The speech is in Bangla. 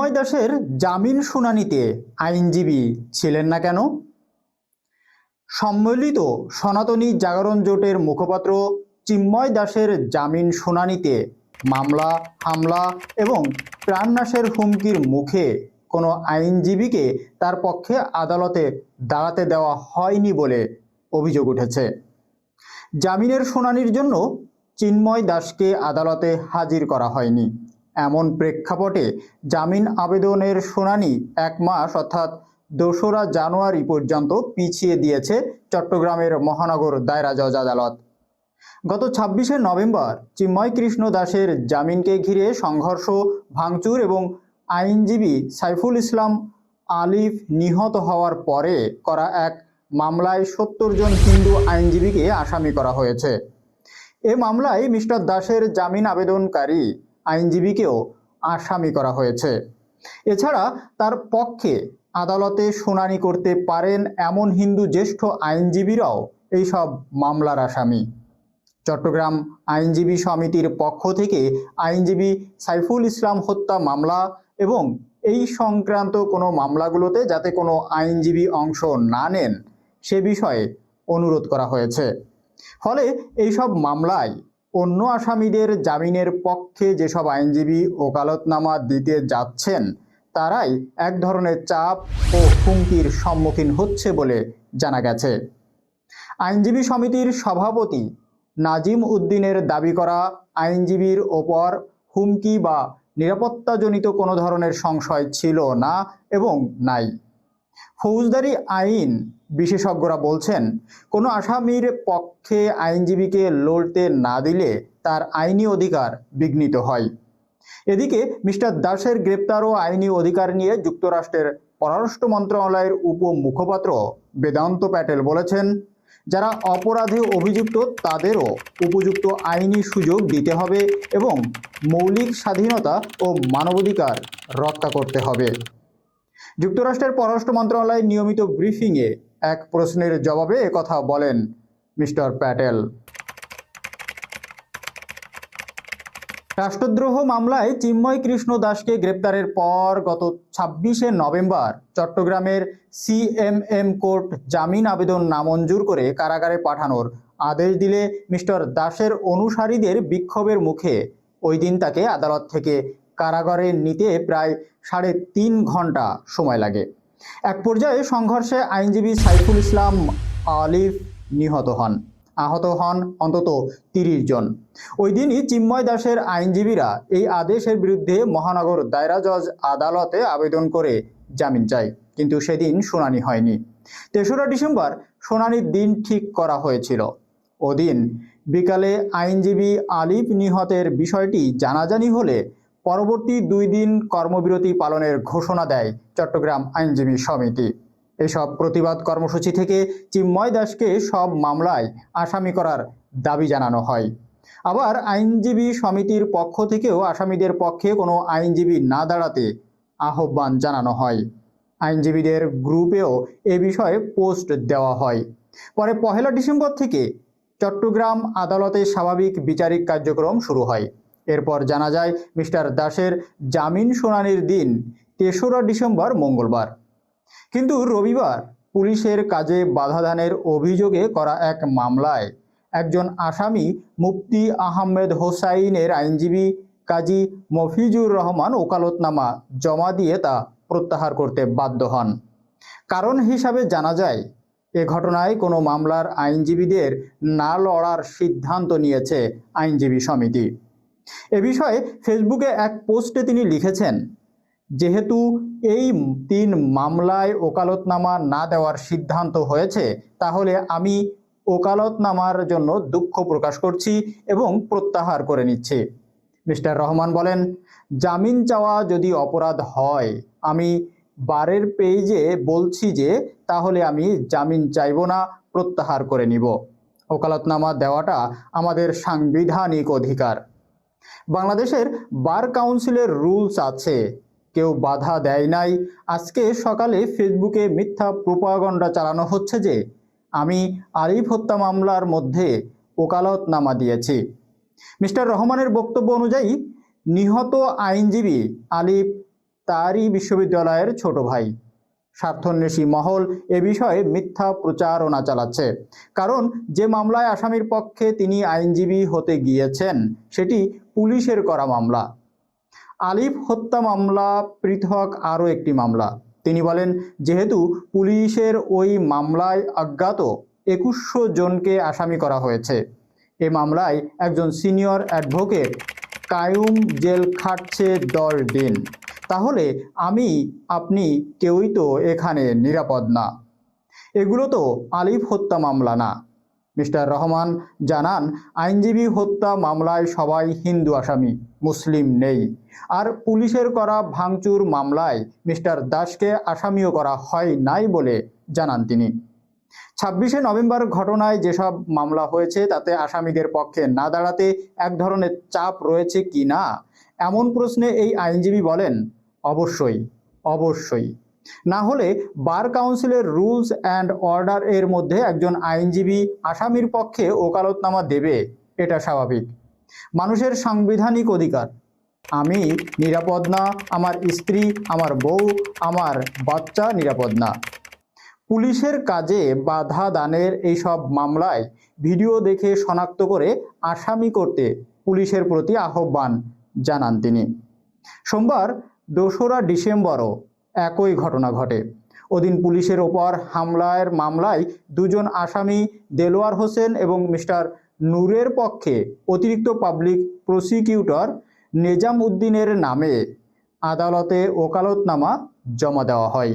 চিন্ময় দাসের জামিন শুনানিতে আইনজীবী ছিলেন না কেন? সম্মিলিত সনাতনী জাগরণ জোটের মুখপাত্র চিন্ময় দাসের জামিন শুনানিতে মামলা, হামলা এবং প্রাণনাশের হুমকির মুখে কোনো আইনজীবীকে তার পক্ষে আদালতে দাঁড়াতে দেওয়া হয়নি বলে অভিযোগ উঠেছে। জামিনের শুনানির জন্য চিন্ময় দাসকে আদালতে হাজির করা হয়নি। এমন প্রেক্ষাপটে জামিন আবেদনের শুনানি এক মাস অর্থাৎ দোসরা জানুয়ারি পর্যন্ত পিছিয়ে দিয়েছে চট্টগ্রামের মহানগর দায়রা জজ আদালত। গত ছাব্বিশে নভেম্বর চিন্ময় কৃষ্ণ দাসের জামিনকে ঘিরে সংঘর্ষ, ভাঙচুর এবং আইনজীবী সাইফুল ইসলাম আলিফ নিহত হওয়ার পরে করা এক মামলায় সত্তর জন হিন্দু আইনজীবীকে আসামি করা হয়েছে। এ মামলায় মিস্টার দাসের জামিন আবেদনকারী আইনজীবীকেও আসামি করা হয়েছে। এছাড়া তার পক্ষে আদালতে শুনানি করতে পারেন এমন হিন্দু জ্যেষ্ঠ আইনজীবীরাও এইসব মামলার আসামি। চট্টগ্রাম আইনজীবী সমিতির পক্ষ থেকে আইনজীবী সাইফুল ইসলাম হত্যা মামলা এবং এই সংক্রান্ত কোনো মামলাগুলোতে যাতে কোনো আইনজীবী অংশ না নেন, সে বিষয়ে অনুরোধ করা হয়েছে। ফলে এইসব মামলায় অন্য আসামিদের জামিনের পক্ষে যেসব আইনজীবী ওকালতনামা দিতে যাচ্ছেন, তারাই এক ধরনের চাপ ও হুমকির সম্মুখীন হচ্ছে বলে জানা গেছে। আইনজীবী সমিতির সভাপতি নাজিম উদ্দিনের দাবি করা, আইনজীবীর ওপর হুমকি বা নিরাপত্তাজনিত কোনো ধরনের সংশয় ছিল না এবং নাই। ফৌজদারি আইন বিশেষজ্ঞরা বলছেন, কোনো আসামির পক্ষে আইনজীবীকে লড়তে না দিলে তার আইনি অধিকার বিঘ্নিত হয়। এদিকে মিস্টার দাসের গ্রেপ্তার ও আইনি অধিকার নিয়ে যুক্তরাষ্ট্রের পররাষ্ট্র মন্ত্রণালয়ের উপমুখপাত্র বেদান্ত প্যাটেল বলেছেন, যারা অপরাধে অভিযুক্ত তাদেরও উপযুক্ত আইনি সুযোগ দিতে হবে এবং মৌলিক স্বাধীনতা ও মানবাধিকার রক্ষা করতে হবে। যুক্তরাষ্ট্রের পররাষ্ট্র মন্ত্রণালয়ের নিয়মিত ব্রিফিংয়ে এক প্রশ্নের জবাবে একথা বলেন মিস্টার প্যাটেল। রাষ্ট্রদ্রোহ মামলায় চিন্ময় কৃষ্ণ দাসকে গ্রেপ্তারের পর গত ছাব্বিশে নভেম্বর চট্টগ্রামের সিএমএম কোর্ট জামিন আবেদন নামঞ্জুর করে কারাগারে পাঠানোর আদেশ দিলে মিস্টার দাসের অনুসারীদের বিক্ষোভের মুখে। ওই দিন তাকে আদালত থেকে কারাগারে নিতে প্রায় সাড়ে তিন ঘণ্টা সময় লাগে। এক পর্যায়ে সংঘর্ষে আইনজীবী সাইফুল ইসলাম আলিফ নিহত হন। আহত হন অন্তত তিরিশ জন। ওই দিনই চিন্ময় দাসের আইনজীবীরা এই আদেশের বিরুদ্ধে মহানগর দায়রা জজ আদালতে আবেদন করে জামিন চায়, কিন্তু সেদিন শুনানি হয়নি। তেসরা ডিসেম্বর শুনানির দিন ঠিক করা হয়েছিল। ওদিন বিকালে আইনজীবী আলিফ নিহতের বিষয়টি জানাজানি হলে পরবর্তী দুই দিন কর্মবিরতি পালনের ঘোষণা দেয় চট্টগ্রাম আইনজীবী সমিতি। এসব প্রতিবাদ কর্মসূচি থেকে চিন্ময় দাসকে সব মামলায় আসামি করার দাবি জানানো হয়। আবার আইনজীবী সমিতির পক্ষ থেকেও আসামিদের পক্ষে কোনো আইনজীবী না দাঁড়াতে আহ্বান জানানো হয়। আইনজীবীদের গ্রুপেও এ বিষয়ে পোস্ট দেওয়া হয়। পরে পহেলা ডিসেম্বর থেকে চট্টগ্রাম আদালতে স্বাভাবিক বিচারিক কার্যক্রম শুরু হয়। এরপর জানা যায়, মিস্টার দাসের জামিন শুনানির দিন তেসরা ডিসেম্বর মঙ্গলবার। কিন্তু রবিবার পুলিশের কাজে বাধাদানের অভিযোগে করা এক মামলায় একজন আসামি মুফতি আহমেদ হোসাইনের আইনজীবী কাজী মফিজুর রহমান ওকালতনামা জমা দিয়ে তা প্রত্যাহার করতে বাধ্য হন। কারণ হিসাবে জানা যায়, এ ঘটনায় কোনো মামলার আইনজীবীদের না লড়ার সিদ্ধান্ত নিয়েছে আইনজীবী সমিতি। এ বিষয়ে ফেসবুকে এক পোস্টে তিনি লিখেছেন, যেহেতু এই তিন মামলায় ওকালতনামা না দেওয়ার সিদ্ধান্ত হয়েছে, তাহলে আমি ওকালতনামার জন্য দুঃখ প্রকাশ করছি এবং প্রত্যাহার করে নিচ্ছি। মিস্টার রহমান বলেন, জামিন চাওয়া যদি অপরাধ হয়, আমি বারের পেজে বলছি যে, তাহলে আমি জামিন চাইব না, প্রত্যাহার করে নিব। ওকালতনামা দেওয়াটা আমাদের সাংবিধানিক অধিকার। বাংলাদেশের বার কাউন্সিলের রুলস আছে। কেউ বাধা দেয় নাই। আজকে সকালে ফেসবুকে মিথ্যা প্রোপাগণ্ডা চালানো হচ্ছে যে, আমি আরিফ হত্যা মামলার মধ্যে ওকালতনামা দিয়েছি। মিস্টার রহমানের বক্তব্য অনুযায়ী, নিহত আইনজীবী আলিফ তারই বিশ্ববিদ্যালয়ের ছোট ভাই। স্বার্থন্বেষী মহল এ বিষয়ে মিথ্যা প্রচারণা চালাচ্ছে। কারণ, যে মামলায় আসামির পক্ষে তিনি আইনজীবী হতে গিয়েছেন, সেটি পুলিশের করা মামলা। আলিফ হত্যা মামলা পৃথক আরও একটি মামলা। তিনি বলেন, যেহেতু পুলিশের ওই মামলায় অজ্ঞাত একুশশো জনকে আসামি করা হয়েছে, এ মামলায় একজন সিনিয়র অ্যাডভোকেট কায়ুম জেল খাটছে দশ দিন। তাহলে আমি, আপনি কেউই তো এখানে নিরাপদ না। এগুলো তো আলিফ হত্যা মামলা না। মিস্টার রহমান জানান, আইনজীবী হত্যা মামলায় সবাই হিন্দু আসামি, মুসলিম নেই। আর পুলিশের করা ভাঙচুর মামলায় মিস্টার দাসকে আসামিও করা হয় নাই বলে জানান তিনি। ছাব্বিশে নভেম্বর ঘটনায় যেসব মামলা হয়েছে, তাতে আসামিদের পক্ষে না দাঁড়াতে এক ধরনের চাপ রয়েছে কি না? এমন প্রশ্নে এই আইনজীবী বলেন, অবশ্যই অবশ্যই। না হলে বার কাউন্সিলের রুলস অ্যান্ড অর্ডার এর মধ্যে একজন আইনজীবী আসামির পক্ষে ওকালতনামা দেবে, এটা স্বাভাবিক। মানুষের সাংবিধানিক অধিকার। আমি নিরাপদ না, আমার স্ত্রী, আমার বউ, আমার বাচ্চা নিরাপদ না। পুলিশের কাজে বাধা দানের এইসব মামলায় ভিডিও দেখে শনাক্ত করে আসামি করতে পুলিশের প্রতি আহ্বান জানান তিনি। সোমবার, দোসরা ডিসেম্বরও একই ঘটনা ঘটে। ওদিন পুলিশের ওপর হামলার মামলায় দুজন আসামি দেলোয়ার হোসেন এবং মিস্টার নূরের পক্ষে অতিরিক্ত পাবলিক প্রসিকিউটর নেজাম উদ্দিনের নামে আদালতে ওকালতনামা জমা দেওয়া হয়।